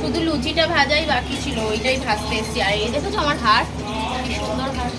শুধু লুচিটা ভাজাই বাকি ছিল, ওইটাই ভাজতে এসছি। আর এই দেখেছ আমার হাট কি সুন্দর হাট